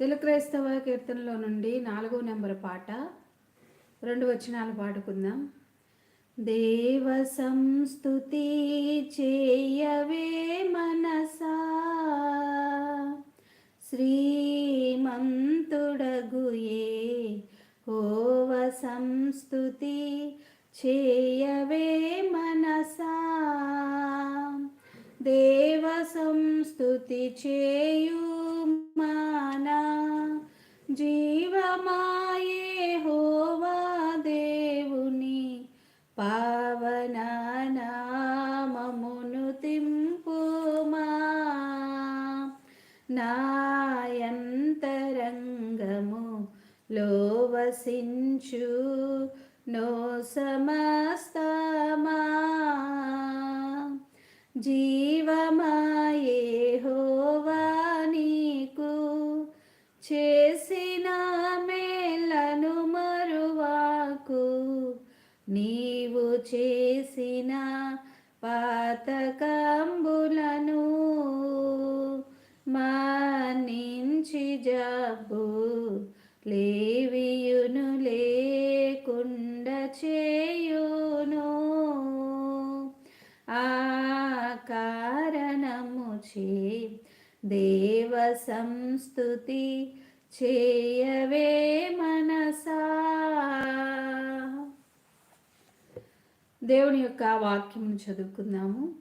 తెలుగు క్రైస్తవ కీర్తనలో నుండి నాలుగో నెంబర్ పాట రెండు వచనాలు పాడుకుందాం. దేవ సంస్తుతి చేయవే మనసా శ్రీమంతుడగుయే హోవ సంస్తుతి చేయవే మనసా. దేవ సంస్తుతి చేయుమా జీవమాయే హోవా దేవుని పావన నామమును తింపుమా. నాయంతరంగము లోవసించు నో సమస్తమా జీవమాయే హోవా నీకు చే చేసిన పాతకాంబులను మానించి జబ్బు లేవియును లేకుండ చేయును. ఆ కారణము చే దేవ సంస్తుతి చేయవే మనసా. దేవుని యొక్క వాక్యమును చదువుకుందాము.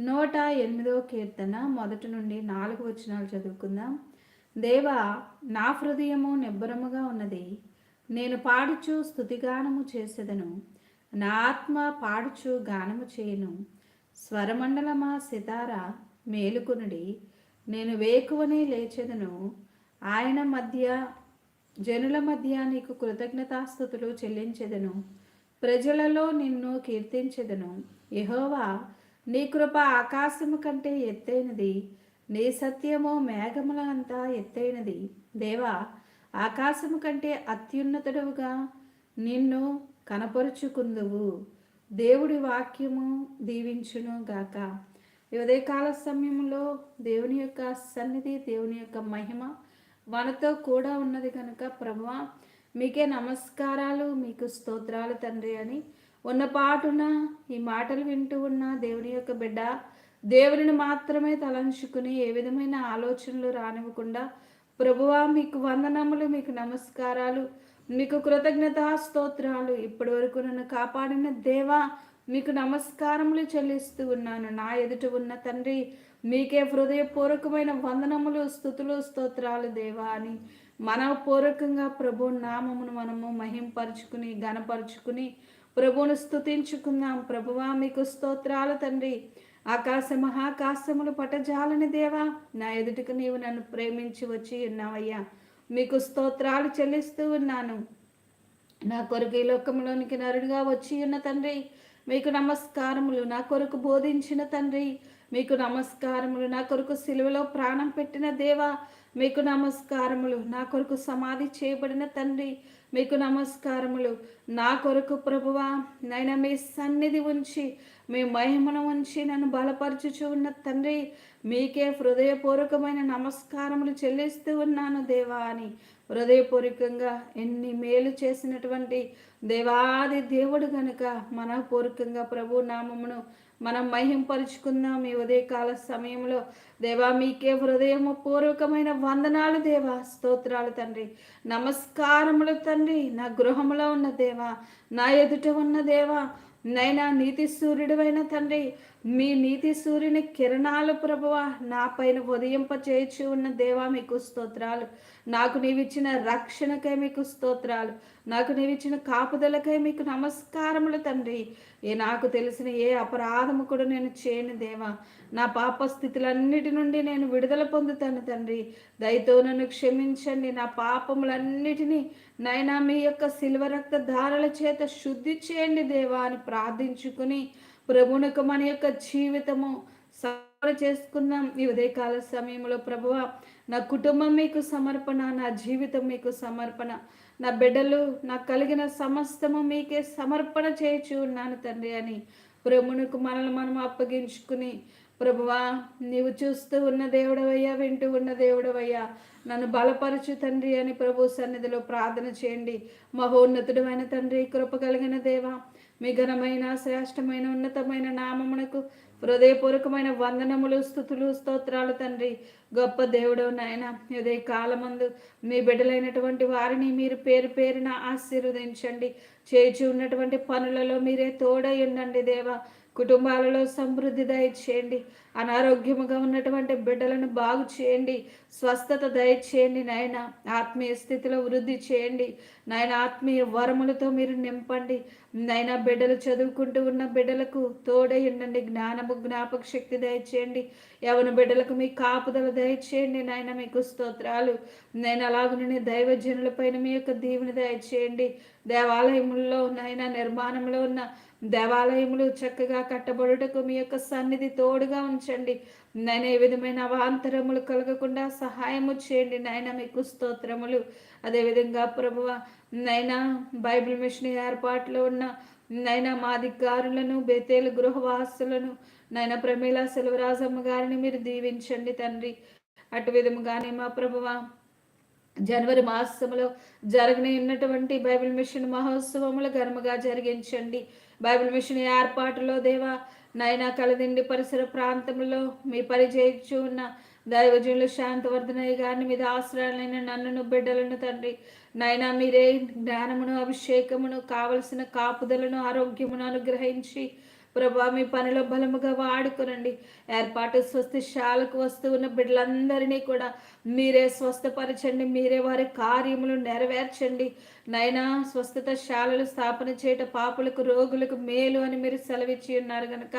నూట ఎనిమిదో కీర్తన మొదటి నుండి నాలుగు వచనాలు చదువుకుందాం. దేవా నా హృదయము నిబ్బరముగా ఉన్నది. నేను పాడుచు స్థుతిగానము చేసేదను. నా ఆత్మ పాడుచు గానము చేయను. స్వరమండలమా సితార మేలుకునుడి. నేను వేకువనే లేచెదను. ఆయన మధ్య జనుల మధ్య నీకు కృతజ్ఞతాస్థుతులు చెల్లించెదను. ప్రజలలో నిన్ను కీర్తించెదను. యహోవా నీ కృప ఆకాశము కంటే ఎత్తైనది. నీ సత్యము మేఘముల అంతా ఎత్తైనది. దేవా ఆకాశము కంటే అత్యున్నతుడుగా నిన్ను కనపరుచుకుందువు. దేవుడి వాక్యము దీవించును గాక. ఉదయకాల సమయంలో దేవుని యొక్క సన్నిధి దేవుని యొక్క మహిమ మనతో కూడా ఉన్నది కనుక ప్రభువా మీకే నమస్కారాలు మీకు స్తోత్రాలు తండ్రి అని. ఉన్న పాటున ఈ మాటలు వింటూ ఉన్న దేవుని యొక్క బిడ్డ దేవుని మాత్రమే తలంచుకుని ఏ విధమైన ఆలోచనలు రానివ్వకుండా ప్రభువా మీకు వందనములు మీకు నమస్కారాలు మీకు కృతజ్ఞత స్తోత్రాలు. ఇప్పటి వరకు నన్ను కాపాడిన దేవా మీకు నమస్కారములు చెల్లిస్తూ ఉన్నాను. నా ఎదుట ఉన్న తండ్రి మీకే హృదయపూర్వకమైన వందనములు స్థుతులు స్తోత్రాలు దేవా అని. మనపూర్వకంగా ప్రభు నామమును మనము మహింపరుచుకుని ఘనపరుచుకుని ప్రభువును స్థుతించుకుందాం ప్రభువా మీకు స్తోత్రాలు తండ్రి. ఆకాశ మహాకాశములు పటజాలని దేవా నా ఎదుటికి నీవు నన్ను ప్రేమించి వచ్చి ఉన్నావయ్యా. మీకు స్తోత్రాలు చెల్లిస్తూ ఉన్నాను. నా కొరకు ఈ లోకంలోనికి నరుడుగా వచ్చి ఉన్న తండ్రి మీకు నమస్కారములు నా కొరకు బోధించిన తండ్రి మీకు నమస్కారములు నా కొరకు సిలువలో ప్రాణం పెట్టిన దేవా మీకు నమస్కారములు. నా కొరకు సమాధి చేయబడిన తండ్రి మీకు నమస్కారములు. నా కొరకు ప్రభువా నైనా మీ సన్నిధి ఉంచి మీ మహిమను ఉంచి నన్ను బలపరచుచు ఉన్న తండ్రి మీకే హృదయపూర్వకమైన నమస్కారములు చెల్లిస్తూ ఉన్నాను దేవా అని. హృదయపూర్వకంగా ఎన్ని మేలు చేసినటువంటి దేవాది దేవుడు గనుక మనపూర్వకంగా ప్రభు నామమును మనం మహింపరుచుకుందాం ఈ ఉదయకాల సమయంలో. దేవా మీకే హృదయము పూర్వకమైన వందనాలు దేవా. స్తోత్రాలు తండ్రి. నమస్కారములు తండ్రి. నా గృహంలో ఉన్న దేవా నా ఎదుట ఉన్న దేవా నైనా నీతి సూర్యుడివైన తండ్రి. మీ నీతి సూర్యుని కిరణాలు ప్రభువ నా పైన ఉదయింప ఉన్న దేవా మీకు స్తోత్రాలు. నాకు నీవిచ్చిన రక్షణకై మీకు స్తోత్రాలు. నాకు నీవిచ్చిన కాపుదలకై మీకు నమస్కారములు తండ్రి. ఏ నాకు తెలిసిన ఏ అపరాధము కూడా నేను చేయను దేవా. నా పాప స్థితులన్నిటి నుండి నేను విడుదల పొందుతాను తండ్రి. దయతో నన్ను క్షమించండి. నా పాపములన్నిటినీ నైనా మీ యొక్క శిల్వ రక్త ధారల చేత శుద్ధి చేయండి దేవా అని ప్రార్థించుకుని ప్రభునకు మన యొక్క జీవితము సమర్పణ చేసుకుందాం ఈ ఉదయకాల సమయంలో ప్రభువ నా కుటుంబం మీకు సమర్పణ నా జీవితం మీకు సమర్పణ. నా బిడ్డలు నాకు కలిగిన సమస్తము మీకే సమర్పణ చేయించు ఉన్నాను తండ్రి అని ప్రభునుకు మనల్ని మనం అప్పగించుకుని ప్రభువా నీవు చూస్తూ ఉన్న దేవుడవయ్యా వింటూ ఉన్న దేవుడవయ్యా నన్ను బలపరచు తండ్రి అని ప్రభు సన్నిధిలో ప్రార్థన చేయండి. మహోన్నతుడమైన తండ్రి కృప కలిగిన దేవా మీ ఘనమైన శ్రేష్టమైన ఉన్నతమైన నామమునకు హృదయపూర్వకమైన వందనములు స్థుతులు స్తోత్రాలు తండ్రి. గొప్ప దేవుడు నాయన ఇదే కాలమందు మీ బిడ్డలైనటువంటి వారిని మీరు పేరు పేరున ఆశీర్వదించండి. చేచి ఉన్నటువంటి పనులలో మీరే తోడై ఉండండి దేవా. కుటుంబాలలో సమృద్ధి దయచేయండి. అనారోగ్యముగా ఉన్నటువంటి బిడ్డలను బాగు చేయండి. స్వస్థత దయచేయండి నాయన. ఆత్మీయ స్థితిలో వృద్ధి చేయండి. నాయన ఆత్మీయ వరములతో మీరు నింపండి. నాయన బిడ్డలు చదువుకుంటూ ఉన్న బిడ్డలకు తోడై ఉండండి. జ్ఞానము జ్ఞాపక శక్తి దయచేయండి. యవన బిడ్డలకు మీ కాపుదల దయచేయండి నాయన. మీకు స్తోత్రాలు. నేను అలాగునే దైవజనులపైన మీ యొక్క దీవెని దయచేయండి. దేవాలయముల్లో నాయన నిర్మాణంలో ఉన్న దేవాలయములు చక్కగా కట్టబడుటకు మీ యొక్క సన్నిధి తోడుగా ఉంచండి. నాయన ఏ విధమైన అవాంతరములు కలగకుండా సహాయము చేయండి. నాయన మీకు స్తోత్రములు. అదేవిధంగా ప్రభువ నైనా బైబిల్ మిషన్ ఏర్పాట్లో ఉన్న నైనా మా అధికారులను బేతేలు గృహవాసులను నైనా ప్రమీల సెలవరాజమ్మ గారిని మీరు దీవించండి తండ్రి. అటు విధముగానే మా ప్రభువ జనవరి మాసంలో జరగని ఉన్నటువంటి బైబిల్ మిషన్ మహోత్సవములు ఘనముగా జరిగించండి. బైబిల్ మిషన్ ఏర్పాటులో దేవా నైనా కలదిండి పరిసర ప్రాంతంలో మీ పరిచయించు ఉన్న దైవజనులు శాంతవర్ధనయ్య గారిని మీద ఆశ్రయాలైన నన్నును బిడ్డలను తండ్రి నైనా మీరే జ్ఞానమును అభిషేకమును కావలసిన కాపుదలను ఆరోగ్యమును అనుగ్రహించి ప్రభా మీ పనిలో బలముగా వాడుకునండి. ఏర్పాటు స్వస్థశాలకు వస్తూ ఉన్న బిడ్డలందరినీ కూడా మీరే స్వస్థపరచండి మీరే వారి కార్యములు నెరవేర్చండి. నైనా స్వస్థత శాలలు స్థాపన చేయట పాపులకు రోగులకు మేలు అని మీరు సెలవిచ్చి ఉన్నారు కనుక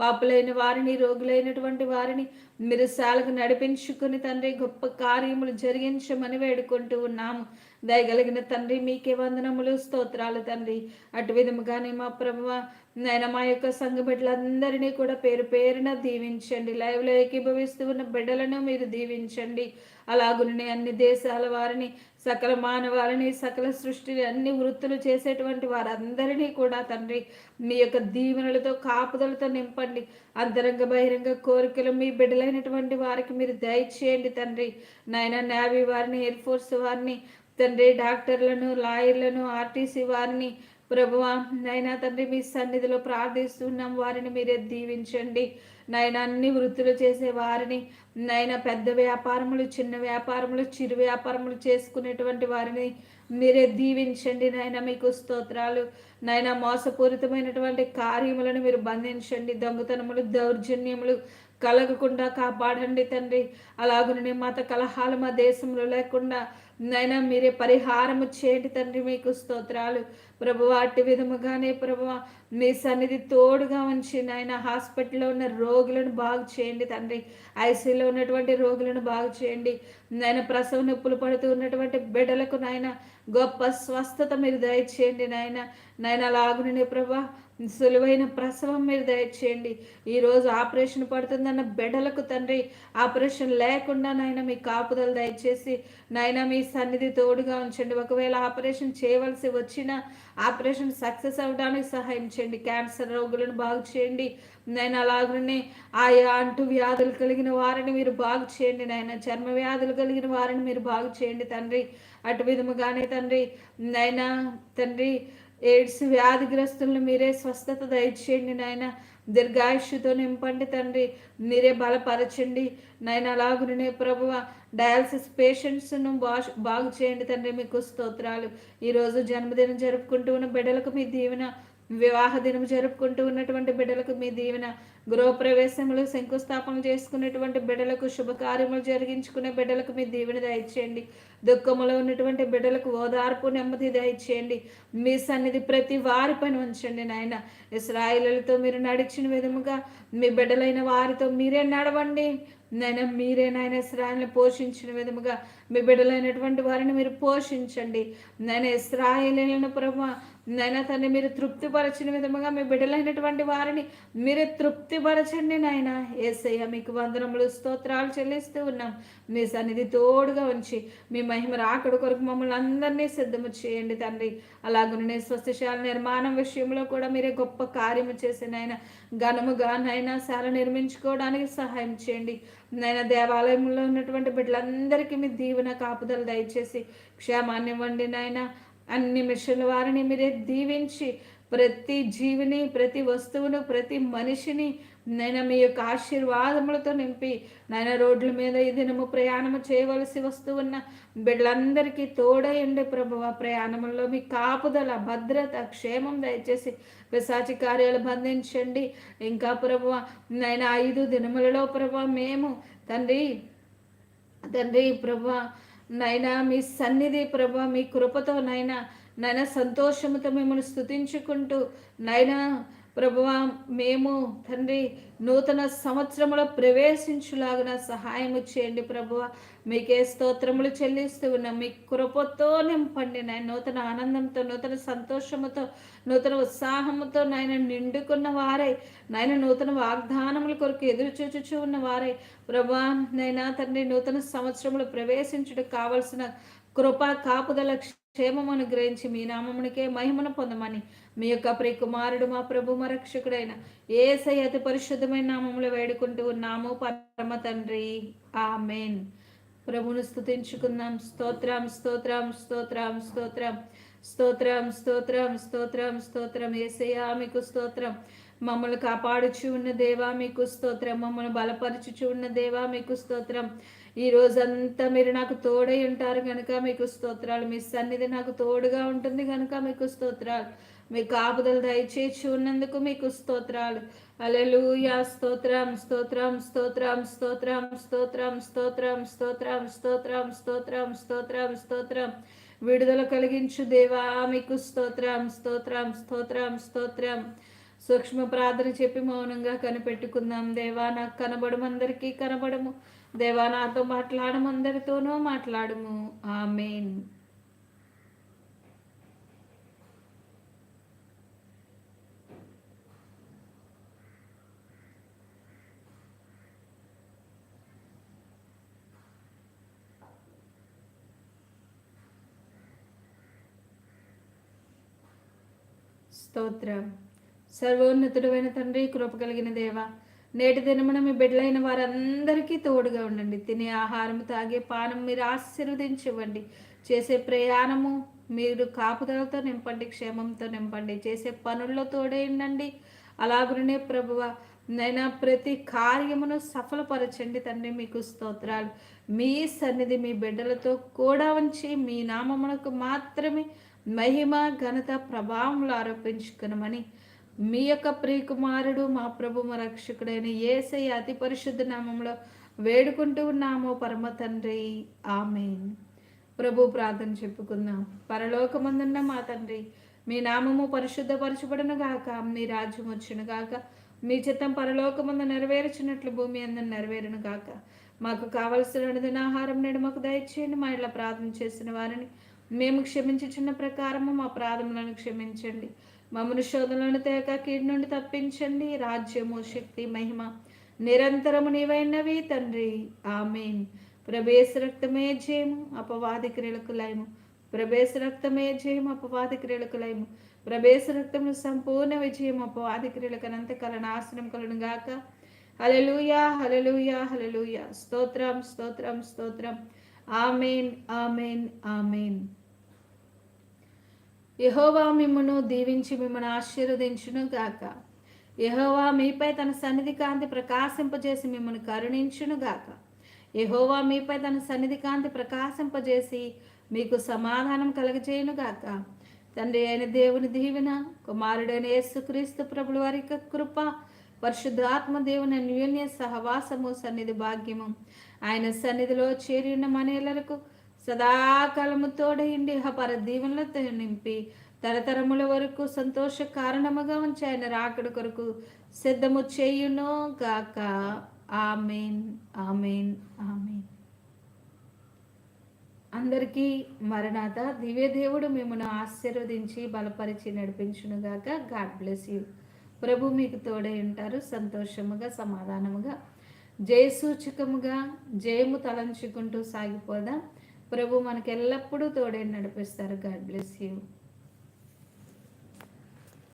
పాపులైన వారిని రోగులైనటువంటి వారిని మీరు శాలకు నడిపించుకుని తండ్రి గొప్ప కార్యములు జరిగించమని వేడుకుంటూ ఉన్నాము. దయగలిగిన తండ్రి మీకే వందనములు స్తోత్రాలు తండ్రి. అటు విధముగానే మా ప్రభు నేను మా యొక్క సంఘ బిడ్డలందరినీ కూడా పేరు పేరున దీవించండి. లైవ్లో ఏకీభవిస్తూ ఉన్న బిడ్డలను మీరు దీవించండి. అలాగునే అన్ని దేశాల వారిని సకల మానవాలని సకల సృష్టిని అన్ని వృత్తులు చేసేటువంటి వారందరినీ కూడా తండ్రి మీ యొక్క దీవెనలతో కాపుదలతో నింపండి. అంతరంగ బహిరంగ కోరికలు మీ బిడ్డలైనటువంటి వారికి మీరు దయచేయండి తండ్రి. నాయన నేవీ వారిని ఎయిర్ ఫోర్స్ వారిని తండ్రి డాక్టర్లను లాయర్లను ఆర్టీసీ వారిని ప్రభువా నైనా తండ్రి మీ సన్నిధిలో ప్రార్థిస్తున్నాం. వారిని మీరే దీవించండి. నైనా అన్ని వృత్తులు చేసే వారిని నైనా పెద్ద వ్యాపారములు చిన్న వ్యాపారములు చిరు వ్యాపారములు చేసుకునేటువంటి వారిని మీరే దీవించండి. నాయన మీకు స్తోత్రాలు. నాయన మోసపూరితమైనటువంటి కార్యములను మీరు బంధించండి. దొంగతనములు దౌర్జన్యములు కలగకుండా కాపాడండి తండ్రి. అలాగునే మత కలహాలు మా దేశంలో లేకుండా నైనా మీరే పరిహారము చేయండి తండ్రి మీకు స్తోత్రాలు. ప్రభు అట్టి విధముగానే ప్రభు మీ సన్నిధి తోడుగా ఉంచి నాయన హాస్పిటల్లో ఉన్న రోగులను బాగు చేయండి తండ్రి. ఐసీలో ఉన్నటువంటి రోగులను బాగు చేయండి. నాయన ప్రసవ నొప్పులు పడుతూ ఉన్నటువంటి బిడ్డలకు నాయన గొప్ప స్వస్థత మీరు దయచేయండి నాయన. నాయన లాగునే ప్రభా సులువైన ప్రసవం మీరు దయచేయండి. ఈరోజు ఆపరేషన్ పడుతుందన్న బిడ్డలకు తండ్రి ఆపరేషన్ లేకుండా నాయన మీ కాపుదలు దయచేసి నాయన మీ సన్నిధి తోడుగా ఉంచండి. ఒకవేళ ఆపరేషన్ చేయవలసి వచ్చినా ఆపరేషన్ సక్సెస్ అవ్వడానికి సహాయం చేయండి. క్యాన్సర్ రోగులను బాగు చేయండి. నేను అలాగనే ఆయా అంటు వ్యాధులు కలిగిన వారిని మీరు బాగు చేయండి. నాయన చర్మ వ్యాధులు కలిగిన వారిని మీరు బాగు చేయండి తండ్రి. అటు విధముగానే తండ్రి నైనా తండ్రి ఎయిడ్స్ వ్యాధిగ్రస్తులను మీరే స్వస్థత దయచేయండి నాయన. దీర్ఘాయుష్తో నింపండి తండ్రి. మీరే బలపరచండి. నాయన అలాగునే ప్రభువ డయాలసిస్ పేషెంట్స్ను బాష్ బాగు చేయండి తండ్రి. మీకు స్తోత్రాలు. ఈరోజు జన్మదినం జరుపుకుంటూ ఉన్న బిడ్డలకు మీ దీవెన వివాహ దినం జరుపుకుంటూ ఉన్నటువంటి బిడ్డలకు మీ దీవెన గృహప్రవేశములు శంకుస్థాపనలు చేసుకునేటువంటి బిడ్డలకు శుభకార్యములు జరిగించుకునే బిడ్డలకు మీ దీవెన దయచేయండి. దుఃఖములో ఉన్నటువంటి బిడ్డలకు ఓదార్పు నెమ్మది దయచేయండి. మీ సన్నిధి ప్రతి వారి పని ఉంచండి నాయన. ఇస్రాయిలతో మీరు నడిచిన విధముగా మీ బిడ్డలైన వారితో మీరే నడవండి. నాయన మీరే నాయన ఇస్రాయల్ని పోషించిన విధముగా మీ బిడ్డలైనటువంటి వారిని మీరు పోషించండి. నేను ఇస్రాయిలను ప్రభు నైనా తండ్రి మీరు తృప్తిపరచిన విధముగా మీ బిడ్డలైనటువంటి వారిని మీరే తృప్తిపరచండి నాయన. ఏసయ్య మీకు వందనములు స్తోత్రాలు చెల్లిస్తూ ఉన్నాం. మీ సన్నిధి తోడుగా ఉంచి మీ మహిమ రాకడు కొరకు మమ్మల్ని అందరినీ సిద్ధము చేయండి తండ్రి. అలాగనే స్వస్థశాల నిర్మాణం విషయంలో కూడా మీరే గొప్ప కార్యము చేసి నాయన ఘనముగా నైనా శాల నిర్మించుకోవడానికి సహాయం చేయండి. నాయన దేవాలయంలో ఉన్నటువంటి బిడ్డలందరికీ మీ దీవెన కాపుదలు దయచేసి క్షేమాన్ని ఇవ్వండి నాయన. అన్ని మిషన్ల వారిని మీరే దీవించి ప్రతి జీవిని ప్రతి వస్తువును ప్రతి మనిషిని నేను మీ యొక్క ఆశీర్వాదములతో నింపి నాయన రోడ్ల మీద ఈ దినము ప్రయాణము చేయవలసి వస్తూ ఉన్న బిడ్డలందరికీ తోడయండి ప్రభువ ప్రయాణంలో మీ కాపుదల భద్రత క్షేమం దయచేసి పిశాచి కార్యాలు బంధించండి. ఇంకా ప్రభువ నైనా ఐదు దినములలో ప్రభు మేము తండ్రి తండ్రి ప్రభు నైనా మీ సన్నిధి ప్రభ మీ కృపతో నైనా నైనా సంతోషముతో మిమ్మల్ని స్థుతించుకుంటూ నైనా ప్రభువా మేము తండ్రి నూతన సంవత్సరంలో ప్రవేశించులాగిన సహాయము చేయండి ప్రభువ. మీకే స్తోత్రములు చెల్లిస్తూ ఉన్నాం. మీ కృపతో నింపండి నాయన నూతన ఆనందంతో నూతన సంతోషముతో నూతన ఉత్సాహముతో నాయన నిండుకున్న వారై నాయన నూతన వాగ్దానముల కొరకు ఎదురు చూచుచూ ఉన్న వారై. ప్రభా నైనా తండ్రి నూతన సంవత్సరంలో ప్రవేశించుటకు కావలసిన కృప కాపుదల క్షేమమును గ్రహించి మీ నామమునికే మహిమను పొందమని మీ యొక్క ప్రియకుమారుడు మా ప్రభు మా రక్షకుడైన ఏసై అతి పరిశుద్ధమైన నామంలో వేడుకుంటూ ఉన్నాము. పరమ తండ్రి. ఆమెన్. ప్రభును స్థుతించుకుందాం స్తోత్రం స్తోత్రం స్తోత్రం స్తోత్రం. స్తోత్రం స్తోత్రం స్తోత్రం స్తోత్రం. ఏసయ్యా మీకు స్తోత్రం. మమ్మల్ని కాపాడుచు ఉన్న దేవా మీకు స్తోత్రం. మమ్మల్ని బలపరచుచు ఉన్న దేవా మీకు స్తోత్రం. ఈ రోజంతా మీరు నాకు తోడై ఉంటారు కనుక మీకు స్తోత్రాలు. మీ సన్నిధి నాకు తోడుగా ఉంటుంది కనుక మీకు స్తోత్రాలు. మీ కాపుదలు దయచేసి ఉన్నందుకు మీకు స్తోత్రాలు అలెలుయా స్తోత్రం స్తోత్రం స్తోత్రం స్తోత్రం స్తోత్రం స్తోత్రం స్తోత్రం స్తోత్రం స్తోత్రం స్తోత్రం స్తోత్రం విడుదల కలిగించు దేవా మీకు స్తోత్రం స్తోత్రం స్తోత్రం స్తోత్రం సూక్ష్మ ప్రార్థన చెప్పి మౌనంగా కనిపెట్టుకుందాం దేవా నాకు కనబడము అందరికీ కనబడము దేవా నాతో మాట్లాడము అందరితోనూ మాట్లాడము ఆమెన్ స్తోత్రం. సర్వోన్నతుడైన తండ్రి కృప కలిగిన దేవ నేటి దినమున మీ బిడ్డలైన వారందరికీ తోడుగా ఉండండి. తినే ఆహారం తాగే పానం మీరు ఆశీర్వదించివ్వండి చేసే ప్రయాణము మీరు కాపుదలతో నింపండి క్షేమంతో నింపండి. చేసే పనుల్లో తోడే ఉండండి అలాగునే ప్రభువ నైనా ప్రతి కార్యమును సఫలపరచండి తండ్రి మీకు స్తోత్రాలు. మీ సన్నిధి మీ బిడ్డలతో కూడా ఉంచి మీ నామమునకు మాత్రమే మహిమ ఘనత ప్రభావంలో ఆరోపించుకునమని మీ యొక్క ప్రియకుమారుడు మా ప్రభు మా రక్షకుడైన ఏసై అతి పరిశుద్ధ నామంలో వేడుకుంటూ ఉన్నాము. పరమ తండ్రి ఆమె ప్రభు ప్రార్థన చెప్పుకుందాం. పరలోకమందున్న మా తండ్రి మీ నామము పరిశుద్ధపరచబడును గాక. మీ రాజ్యం వచ్చును గాక. మీ చిత్తం పరలోకమందు నెరవేర్చినట్లు భూమి అందరు నెరవేరును గాక. మాకు కావలసిన ఆహారం నేడు మాకు దయచేయండి. మా ఇట్లా ప్రార్థన చేసిన వారిని మేము క్షమించుచున్న ప్రకారము మా ప్రార్థనలను క్షమించండి. మమ్మను శోధనలను తేక కీడు నుండి తప్పించండి. రాజ్యము శక్తి మహిమ నిరంతరము నీవైనవి తండ్రి. ఆమెన్. ప్రభేశ రక్తమే జయము అపవాది క్రియలకు లయము ప్రభేశ రక్తమే జయము అపవాది క్రియలకు లయము ప్రభేశ రక్తము సంపూర్ణ విజయం అపవాది క్రియలకు అనంతకాల నాశనం కలను గాక. హలలుయా హలలుయా హలలుయా స్తోత్రం స్తోత్రం స్తోత్రం. Amen amen amen. యహోవా మిమ్మను దీవించి మిమ్మను ఆశీర్వదించును గాక. యహోవా మీపై తన సన్నిధి కాంతి ప్రకాశింపజేసి మిమ్మల్ని కరుణించును గాక. యహోవా మీపై తన సన్నిధి కాంతి ప్రకాశింపజేసి మీకు సమాధానం కలగజేయును గాక. తండ్రి అయిన దేవుని దీవెన కుమారుడైన యేసుక్రీస్తు ప్రభుల వారి కృప పరిశుద్ధాత్మ దేవుని అన్యోన్య సహవాసము సన్నిధి భాగ్యము. ఆయన సన్నిధిలో చేరి ఉన్న మనేళ్ళకు సదాకాలము తోడయండి పర దీవెనలతో నింపి తరతరముల వరకు సంతోష కారణముగా ఉంచి ఆయన రాకడ కొరకు సిద్ధము చేయును గాక. Amen amen amen. అందరికీ మరణాత దివ్యదేవుడు మిమ్మల్ని ఆశీర్వదించి బలపరిచి నడిపించునుగాక గాడ్ బ్లెస్ యూ. ప్రభు మీకు తోడై ఉంటారు సంతోషముగా సమాధానముగా. జయసూచకముగా జయము తలంచుకుంటూ సాగిపోదాం. ప్రభు మనకి ఎల్లప్పుడూ తోడే నడిపిస్తారు. God bless you.